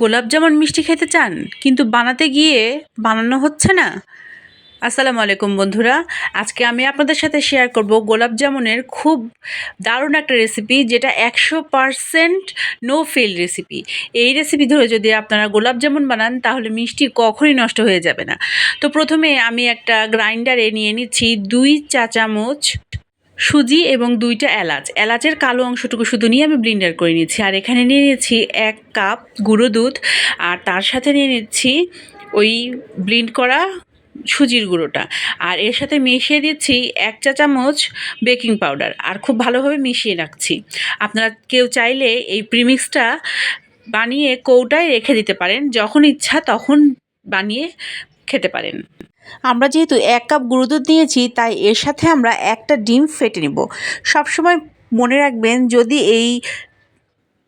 গোলাপ জামুন মিষ্টি খেতে চান, কিন্তু বানাতে গিয়ে বানানো হচ্ছে না? আসসালামু আলাইকুম বন্ধুরা, আজকে আমি আপনাদের সাথে শেয়ার করব গোলাপ জামুনের খুব দারুণ একটা রেসিপি যেটা একশো পারসেন্ট নো ফেল রেসিপি এই রেসিপি ধরে যদি আপনারা গোলাপ জামুন বানান, তাহলে মিষ্টি কখনই নষ্ট হয়ে যাবে না। তো প্রথমে আমি একটা গ্রাইন্ডারে নিয়ে নিচ্ছি দুই চা চামচ সুজি এবং দুইটা এলাচ। এলাচের কালো অংশটুকু শুধু নিয়ে আমি ব্লিন্ডার করে নিচ্ছি আর এখানে নিয়ে নিচ্ছি এক কাপ গুঁড়ো দুধ। আর তার সাথে নিয়ে নিচ্ছি ওই ব্লিন্ড করা সুজির গুঁড়োটা। আর এর সাথে মিশিয়ে দিচ্ছি এক চা চামচ বেকিং পাউডার আর খুব ভালোভাবে মিশিয়ে রাখছি। আপনারা কেউ চাইলে এই প্রিমিক্সটা বানিয়ে কৌটায় রেখে দিতে পারেন। যখন ইচ্ছা তখন বানিয়ে খেতে পারেন। আমরা যেহেতু এক কাপ গুঁড়ো দুধ নিয়েছি, তাই এর সাথে আমরা একটা ডিম ফেটে নেব। সবসময় মনে রাখবেন, যদি এই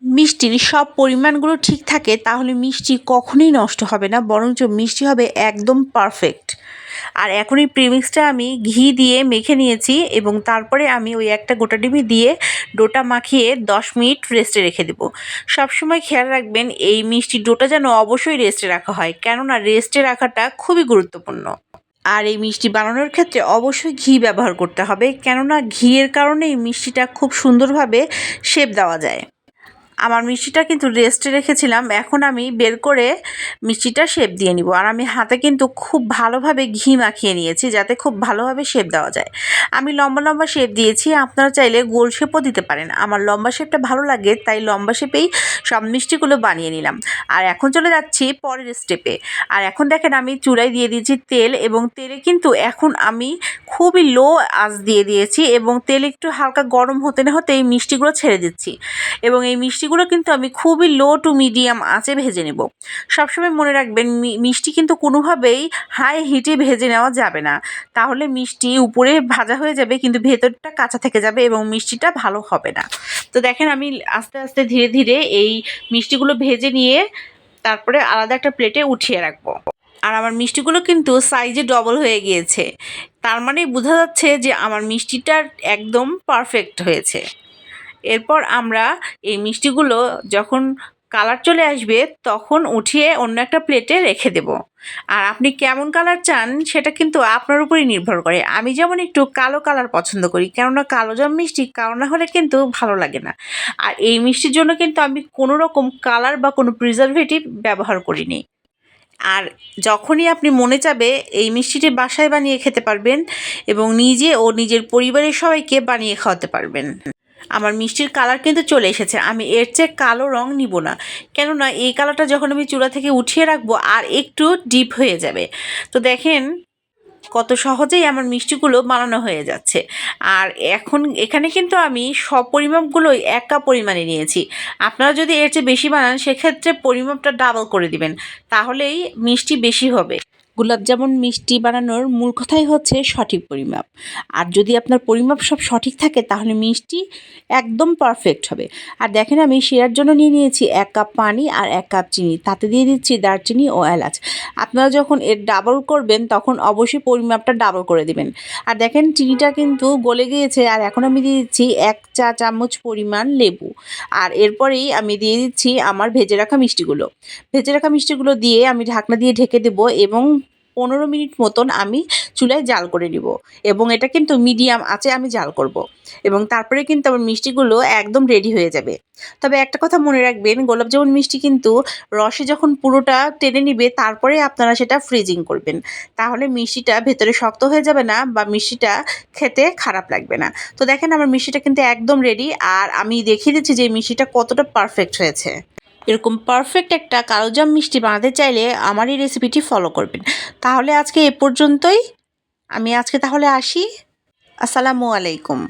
মিষ্টির সব পরিমাণগুলো ঠিক থাকে, তাহলে মিষ্টি কখনোই নষ্ট হবে না, বরঞ্চ মিষ্টি হবে একদম পারফেক্ট আর এখন এই প্রিমিক্সটা আমি ঘি দিয়ে মেখে নিয়েছি এবং তারপরে আমি ওই একটা গোটা ডিমি দিয়ে ডোটা মাখিয়ে দশ মিনিট রেস্টে রেখে দেবো। সবসময় খেয়াল রাখবেন, এই মিষ্টি ডোটা যেন অবশ্যই রেস্টে রাখা হয়, কেননা রেস্টে রাখাটা খুবই গুরুত্বপূর্ণ। আর এই মিষ্টি বানানোর ক্ষেত্রে অবশ্যই ঘি ব্যবহার করতে হবে, কেননা ঘিয়ের কারণে এই মিষ্টিটা খুব সুন্দরভাবে শেপ দেওয়া যায়। আমার মিষ্টিটা কিন্তু রেস্টে রেখেছিলাম, এখন আমি বের করে মিষ্টিটা শেপ দিয়ে নিব। আর আমি হাতে কিন্তু খুব ভালোভাবে ঘি মাখিয়ে নিয়েছি যাতে খুব ভালোভাবে শেপ দেওয়া যায়। আমি লম্বা লম্বা শেপ দিয়েছি, আপনারা চাইলে গোল শেপও দিতে পারেন। আমার লম্বা শেপটা ভালো লাগে, তাই লম্বা শেপেই সব মিষ্টিগুলো বানিয়ে নিলাম। আর এখন চলে যাচ্ছি পরের স্টেপে আর এখন দেখেন আমি চুলায় দিয়ে দিয়েছি তেল এবং তেলে কিন্তু এখন আমি খুবই লো আঁচ দিয়ে দিয়েছি এবং তেল একটু হালকা গরম হতে না হতে এই মিষ্টিগুলো ছেড়ে দিচ্ছি। এবং এই মিষ্টিগুলো কিন্তু আমি খুবই লো টু মিডিয়াম আঁচে ভেজে নেব। সবসময় মনে রাখবেন মিষ্টি কিন্তু কোনোভাবেই হাই হিটে ভেজে নেওয়া যাবে না। তাহলে মিষ্টি উপরে ভাজা হয়ে যাবে, কিন্তু ভেতরটা কাঁচা থেকে যাবে এবং মিষ্টিটা ভালো হবে না। তো দেখেন আমি আস্তে আস্তে ধীরে ধীরে এই মিষ্টিগুলো ভেজে নিয়ে তারপরে আলাদা একটা প্লেটে উঠিয়ে রাখব। আর আমার মিষ্টিগুলো কিন্তু সাইজে ডবল হয়ে গিয়েছে। তার মানে বোঝা যাচ্ছে যে আমার মিষ্টিটা একদম পারফেক্ট হয়েছে। এরপর আমরা এই মিষ্টিগুলো যখন কালার চলে আসবে, তখন উঠিয়ে অন্য একটা প্লেটে রেখে দেব। আর আপনি কেমন কালার চান, সেটা কিন্তু আপনার উপরই নির্ভর করে। আমি যেমন একটু কালো কালার পছন্দ করি, কেননা কালো জাম মিষ্টি, কালো না হলে কিন্তু ভালো লাগে না। আর এই মিষ্টির জন্য কিন্তু আমি কোনো রকম কালার বা কোনো প্রিজারভেটিভ ব্যবহার করিনি। আর যখনই আপনি মনে চাবে, এই মিষ্টিটি বাসায় বানিয়ে খেতে পারবেন এবং নিজে ও নিজের পরিবারের সবাইকে বানিয়ে খাওয়াতে পারবেন। আমার মিষ্টির কালার কিন্তু চলে এসেছে। আমি এর চেয়ে কালো রং নিব না। কেননা এই কালারটা যখন আমি চূড়া থেকে উঠিয়ে রাখব, আর একটু ডিপ হয়ে যাবে। তো দেখেন, কত সহজেই আমার মিষ্টিগুলো বানানো হয়ে যাচ্ছে। আর এখন এখানে কিন্তু আমি সব পরিমাপগুলোই এক কাপ পরিমাণে নিয়েছি। আপনারা যদি এর চেয়ে বেশি বানান, সেক্ষেত্রে পরিমাপটা ডাবল করে দিবেন। তাহলেই মিষ্টি বেশি হবে। গোলাপজামুন মিষ্টি বানানোর মূল কথাই হচ্ছে সঠিক পরিমাপ। আর যদি আপনার পরিমাপ সব সঠিক থাকে, তাহলে মিষ্টি একদম পারফেক্ট হবে। আর দেখেন আমি শেয়ার জন্য নিয়ে নিয়েছি এক কাপ পানি আর এক কাপ চিনি। তাতে দিয়ে দিচ্ছি দারচিনি ও এলাচ। আপনারা যখন এর ডাবল করবেন, তখন অবশ্যই পরিমাপটা ডাবল করে দিবেন। আর দেখেন চিনিটা কিন্তু গলে গিয়েছে, আর এখন আমি দিয়ে দিচ্ছি এক চা চামচ পরিমাণ লেবু। আর এরপরেই আমি দিয়ে দিচ্ছি আমার ভেজে রাখা মিষ্টিগুলো। ভেজে রাখা মিষ্টিগুলো দিয়ে আমি ঢাকনা দিয়ে ঢেকে দেবো এবং পনেরো মিনিট মতন আমি চুলায় জাল করে নিব। এবং এটা কিন্তু মিডিয়াম আছে আমি জাল করব। এবং তারপরে কিন্তু আমার মিষ্টিগুলো একদম রেডি হয়ে যাবে। তবে একটা কথা মনে রাখবেন, গোলাপজামুন মিষ্টি কিন্তু রসে যখন পুরোটা টেনে নিবে, তারপরে আপনারা সেটা ফ্রিজিং করবেন। তাহলে মিষ্টিটা ভেতরে শক্ত হয়ে যাবে না বা মিষ্টিটা খেতে খারাপ লাগবে না। তো দেখেন, আমার মিষ্টিটা কিন্তু একদম রেডি আর আমি দেখিয়ে দিচ্ছি যে মিষ্টিটা কতটা পারফেক্ট হয়েছে। এরকম পারফেক্ট একটা কালোজাম মিষ্টি বানাতে চাইলে আমার এই রেসিপিটি ফলো করবেন। তাহলে আজকে এ পর্যন্তই। আমি আজকে তাহলে আসি। আসসালামু আলাইকুম।